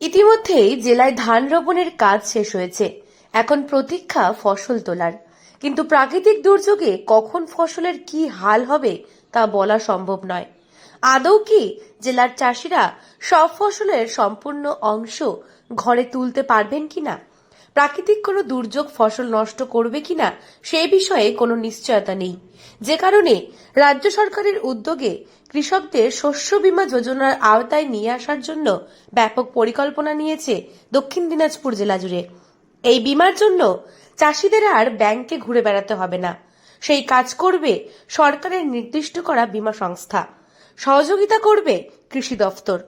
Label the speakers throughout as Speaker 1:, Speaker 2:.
Speaker 1: ইতিমধ্যেই জেলায় ধান রোপণের কাজ শেষ হয়েছে। এখন প্রতীক্ষা ফসল তোলার। কিন্তু প্রাকৃতিক দুর্যোগে কখন ফসলের কি হাল হবে তা বলা সম্ভব নয়। আদৌ কি জেলার চাষিরা সব ফসলের সম্পূর্ণ অংশ ঘরে তুলতে পারবেন কিনা? প্রাকৃতিক কোনো দুর্যোগ ফসল নষ্ট করবে কিনা সে বিষয়ে কোনো নিশ্চয়তা নেই। যে কারণে রাজ্য সরকারের উদ্যোগে কৃষকদের শস্য বীমা যোজনার আওতায় নিয়ে আসার জন্য ব্যাপক পরিকল্পনা নিয়েছে দক্ষিণ দিনাজপুর জেলা জুড়ে। এই বীমার জন্য চাষিদের আর ব্যাংকে ঘুরে বেড়াতে হবে না। সেই কাজ করবে সরকারের নির্দিষ্ট করা বীমা সংস্থা। সহযোগিতা করবে কৃষি দফতর।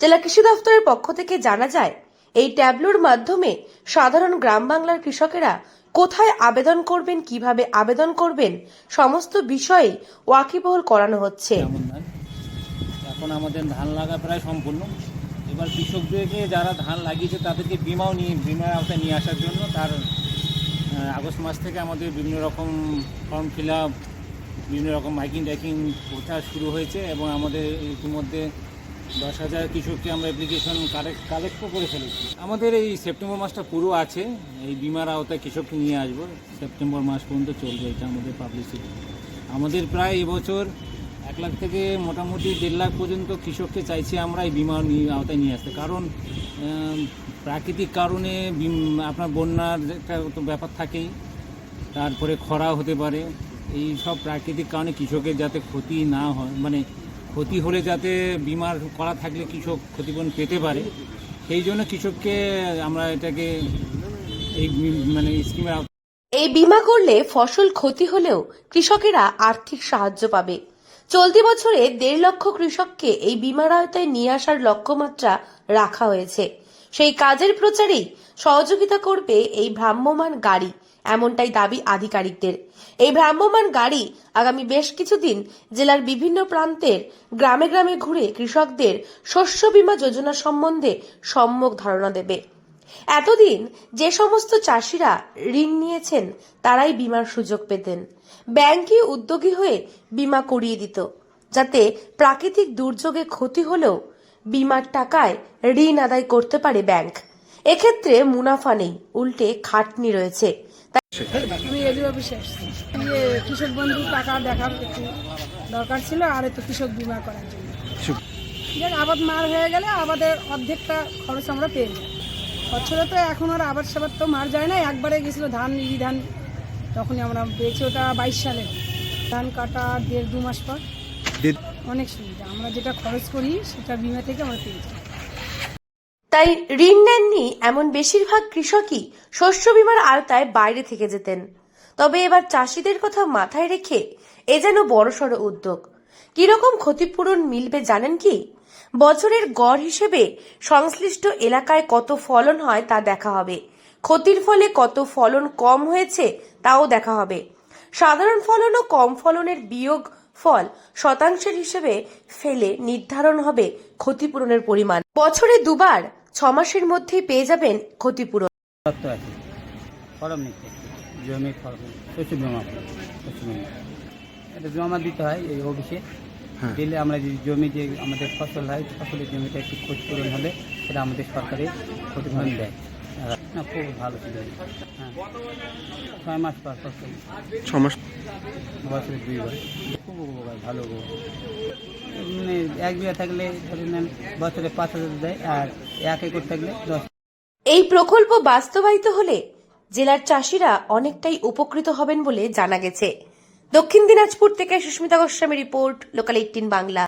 Speaker 1: জেলা কৃষি দফতরের পক্ষ থেকে জানা যায় এই ট্যাবলোর মাধ্যমে সাধারণ গ্রাম বাংলার কৃষকেরা কোথায় আবেদন করবেন, কীভাবে আবেদন করবেন, সমস্ত বিষয়ে ওয়াকিবহল করানো হচ্ছে।
Speaker 2: এখন আমাদের ধান লাগা প্রায় সম্পূর্ণ। এবার কৃষকদেরকে যারা ধান লাগিয়েছে, তাদেরকে বিমাও নিয়ে, বিমার আওতায় নিয়ে আসার জন্য তার আগস্ট মাস থেকে আমাদের বিভিন্ন রকম ফর্ম ফিল আপ, বিভিন্ন রকম মাইকিং, টাইকিং প্রচার শুরু হয়েছে এবং আমাদের ইতিমধ্যে দশ হাজার কৃষককে আমরা অ্যাপ্লিকেশন কালেক্ট কালেক্টও করে ফেলেছি। আমাদের এই সেপ্টেম্বর মাসটা পুরো আছে। এই বিমার আওতায় কৃষককে নিয়ে আসব। সেপ্টেম্বর মাস পর্যন্ত চলবে এটা আমাদের পাবলিসিটি আমাদের প্রায় এবছর এক লাখ থেকে মোটামুটি দেড় লাখ পর্যন্ত কৃষককে চাইছি আমরা এই বিমা আওতায় নিয়ে আসতে। কারণ প্রাকৃতিক কারণে আপনার বন্যার একটা তো ব্যাপার থাকেই। তারপরে খরা হতে পারে। এই সব প্রাকৃতিক কারণে কৃষকের যাতে ক্ষতি না হয় মানে ক্ষতি হলে যাতে বিমার করা থাকলে কৃষক ক্ষতিপূরণ পেতে পারে, সেই জন্য কৃষককে আমরা এটাকে এই মানে স্কিমের
Speaker 1: এই বিমা করলে ফসল ক্ষতি হলেও কৃষকেরা আর্থিক সাহায্য পাবে। চলতি বছরে দেড় লক্ষ কৃষককে এই বিমার আওতায় নিয়ে আসার লক্ষ্যমাত্রা রাখা হয়েছে। সেই কাজের প্রচারেই সহযোগিতা করবে এই ভ্রাম্যমান গাড়ি, এমনটাই দাবি আধিকারিকদের। এই ভ্রাম্যমান গাড়ি আগামী বেশ কিছুদিন জেলার বিভিন্ন প্রান্তের গ্রামে গ্রামে ঘুরে কৃষকদের শস্য বীমা যোজনা সম্বন্ধে সম্যক ধারণা দেবে। এতদিন যে সমস্ত চাষিরা ঋণ নিয়েছেন, তারাই বিমার সুযোগ পেতেন। ব্যাংকই উদ্যোগী হয়ে বিমা করিয়ে দিত, যাতে প্রাকৃতিক দুর্যোগে ক্ষতি হলেও বিমার টাকায় ঋণ আদায় করতে পারে ব্যাংক। এক্ষেত্রে মুনাফা নেই উল্টে খাটনি রয়েছে।
Speaker 3: আমি এডিও অফিসে কৃষক বন্ধু টাকা দেখার একটু দরকার ছিল আর একটু কৃষক বিমা করার জন্য। দেখ আবাদ মার হয়ে গেলে আবাদের অর্ধেকটা খরচ আমরা পেয়ে যাই। বছরে তো এখন আর আবাদ সাবাদ তো মার যায় না একবারে গেছিল ধান ইরি ধান তখনই আমরা পেয়েছি ওটা বাইশ সালে। ধান কাটা দেড় দু মাস পর। অনেক সুবিধা। আমরা যেটা খরচ করি, সেটা বিমা থেকে আমরা পেয়ে যাই।
Speaker 1: তাই ঋণ নেননি এমন বেশিরভাগ কৃষকই শস্য বীমার আওতায় বাইরে থেকে যেতেন। তবে এবার চাষিদের কথা মাথায় রেখে এ যেন বড়সড় উদ্যোগ। কীরকম ক্ষতিপূরণ মিলবে জানেন কি? বছরের গড় হিসেবে সংশ্লিষ্ট এলাকায় কত ফলন হয় তা দেখা হবে। ক্ষতির ফলে কত ফলন কম হয়েছে তাও দেখা হবে। সাধারণ ফলন ও কম ফলনের বিয়োগ ফল শতাংশের হিসেবে ফেলে নির্ধারণ হবে ক্ষতিপূরণের পরিমাণ। বছরে দুবার ছ মাসের মধ্যেই পেয়ে যাবেন ক্ষতিপূরণ।
Speaker 4: জমি শস্য জমা এটা জমা দিতে হয় এই অফিসে। দিলে আমরা যে জমি যে আমাদের ফসল হয় ফসলের জমিটা একটু ক্ষতিপূরণ হলে সেটা আমাদের সরকারে ক্ষতিপূরণ দেয়। না খুব ভালো ছিল। হ্যাঁ। ছয় মাস পর ফসল
Speaker 5: ছ মাস
Speaker 4: বছরে দুইবার। খুব উপকার ভালো মানে এক বিঘা থাকলে ধরে নেন বছরে পাঁচ হাজার দেয় আর এক একর থাকলে দশ।
Speaker 1: এই প্রকল্প বাস্তবায়িত হলে জেলার চাষিরা অনেকটাই উপকৃত হবেন বলে জানা গেছে। দক্ষিণ দিনাজপুর থেকে Susmita Goswami report local eighteen Bangla.